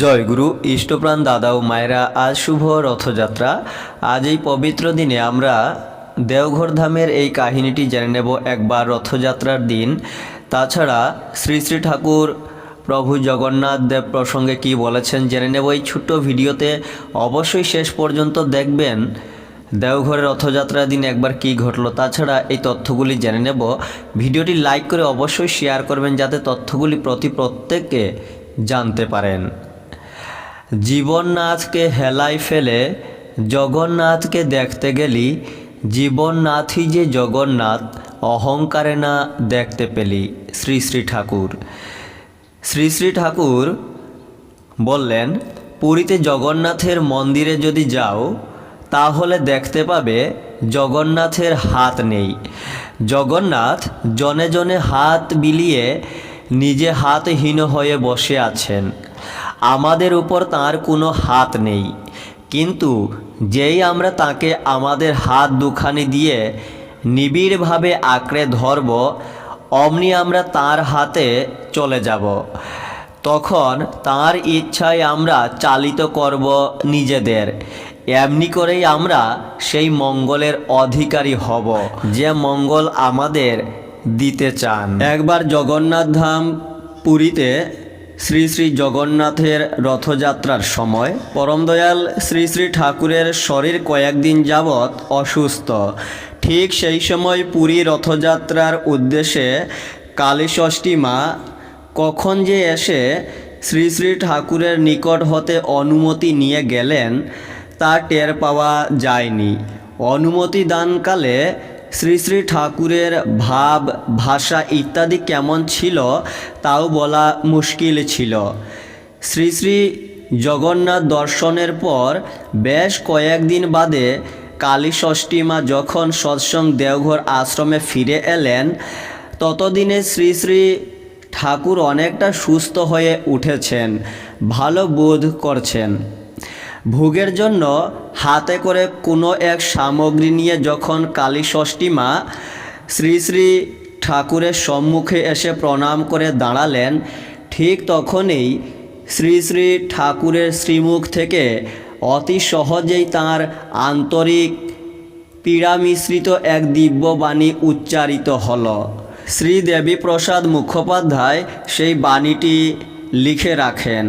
জয় গুরু, ইষ্টপ্রাণ দাদা ও মায়েরা, আজ শুভ রথযাত্রা। আজ এই পবিত্র দিনে আমরা দেওঘর ধামের এই কাহিনীটি জেনে নেব একবার রথযাত্রার দিন। তাছাড়া শ্রী শ্রী ঠাকুর, প্রভু জগন্নাথ দেব প্রসঙ্গে কি বলেছেন জেনে নেব এই ছোট্ট ভিডিওতে। অবশ্যই শেষ পর্যন্ত দেখবেন দেওঘরের রথযাত্রার দিন একবার কি ঘটলো। তাছাড়া এই তথ্যগুলি জেনে নেব। ভিডিওটি লাইক করে অবশ্যই শেয়ার করবেন যাতে তথ্যগুলি প্রতি প্রত্যেকে জানতে পারেন। জীবননাথকে হেলায় ফেলে, জগন্নাথকে দেখতে গেলি, জীবননাথই যে জগন্নাথ, অহংকারে না দেখতে পেলি শ্রী শ্রী ঠাকুর। শ্রী শ্রী ঠাকুর বললেন, পুরীতে জগন্নাথের মন্দিরে যদি যাও, তাহলে দেখতে পাবে জগন্নাথের হাত নেই। জগন্নাথ জনে জনে হাত বিলিয়ে নিজে হাতহীন হয়ে বসে আছেন। আমাদের উপর তার কোনো হাত নেই। কিন্তু যেই আমরা তাকে আমাদের হাত দুখানি দিয়ে নিবিড়ভাবে আঁকড়ে ধরব, অমনি আমরা তার হাতে চলে যাব। তখন তার ইচ্ছায় আমরা চালিত করব নিজেদের। এমনি করেই আমরা সেই মঙ্গলের অধিকারী হব, যে মঙ্গল আমাদের দিতে চান। একবার জগন্নাথ ধাম পুরীতে শ্রী শ্রী জগন্নাথের রথযাত্রার সময়। পরম দয়াল শ্রী শ্রী ঠাকুরের শরীর কয়েকদিন যাবৎ অসুস্থ। ঠিক সেই সময় পুরী রথযাত্রার উদ্দেশ্যে কালীষষ্ঠী মা কখন যে এসে শ্রী শ্রী ঠাকুরের নিকট হতে অনুমতি নিয়ে গেলেন, তা টের পাওয়া যায়নি। অনুমতি দানকালে শ্রী শ্রী ঠাকুরের ভাব, ভাষা ইত্যাদি কেমন ছিল তাও বলা মুশকিল ছিল। শ্রী শ্রী জগন্নাথ দর্শনের পর বেশ কয়েকদিন বাদে কালী ষষ্ঠী মা যখন সৎসং দেওঘর আশ্রমে ফিরে এলেন, ততদিনে শ্রী শ্রী ঠাকুর অনেকটা সুস্থ হয়ে উঠেছেন, ভালো বোধ করছেন। ভোগের জন্য হাতে করে কোনো এক সামগ্রী নিয়ে যখন কালী ষষ্ঠী মা শ্রী শ্রী ঠাকুরের সম্মুখে এসে প্রণাম করে দাঁড়ালেন, ঠিক তখনই শ্রী শ্রী ঠাকুরের শ্রীমুখ থেকে অতি সহজেই তার আন্তরিক পীড়া মিশ্রিত এক দিব্যবাণী উচ্চারিত হলো। শ্রীদেবী প্রসাদ মুখোপাধ্যায় সেই বাণীটি লিখে রাখেন,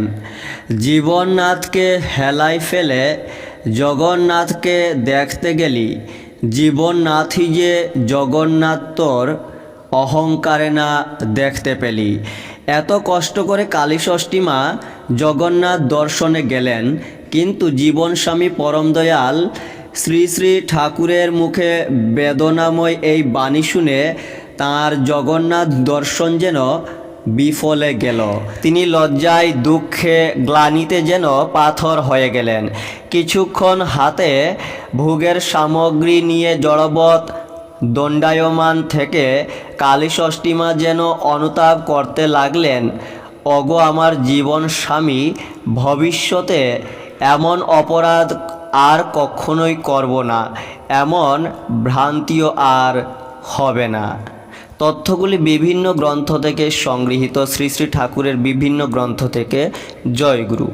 জীবননাথকে হেলায় ফেলে জগন্নাথকে দেখতে গেলি, জীবননাথই যে জগন্নাথ তোর অহংকারে না দেখতে পেলি। এত কষ্ট করে কালীষষ্ঠী মা জগন্নাথ দর্শনে গেলেন, কিন্তু জীবনস্বামী পরম দয়াল শ্রী শ্রী ঠাকুরের মুখে বেদনাময় এই বাণী শুনে তাঁর জগন্নাথ দর্শন যেন বিফলে গেল। তিনি লজ্জায় দুঃখে গ্লানিতে যেন পাথর হয়ে গেলেন। কিছুক্ষণ হাতে ভোগের সামগ্রী নিয়ে জড়বৎ দণ্ডায়মান থেকে কালীষষ্ঠীমা যেন অনুতাপ করতে লাগলেন, অগো আমার জীবন স্বামী, ভবিষ্যতে এমন অপরাধ আর কখনোই করব না। এমন ভ্রান্তিও আর হবে না। তথ্যগুলি বিভিন্ন গ্রন্থ থেকে সংগৃহীত শ্রী শ্রী ঠাকুরের বিভিন্ন গ্রন্থ থেকে। জয়গুরু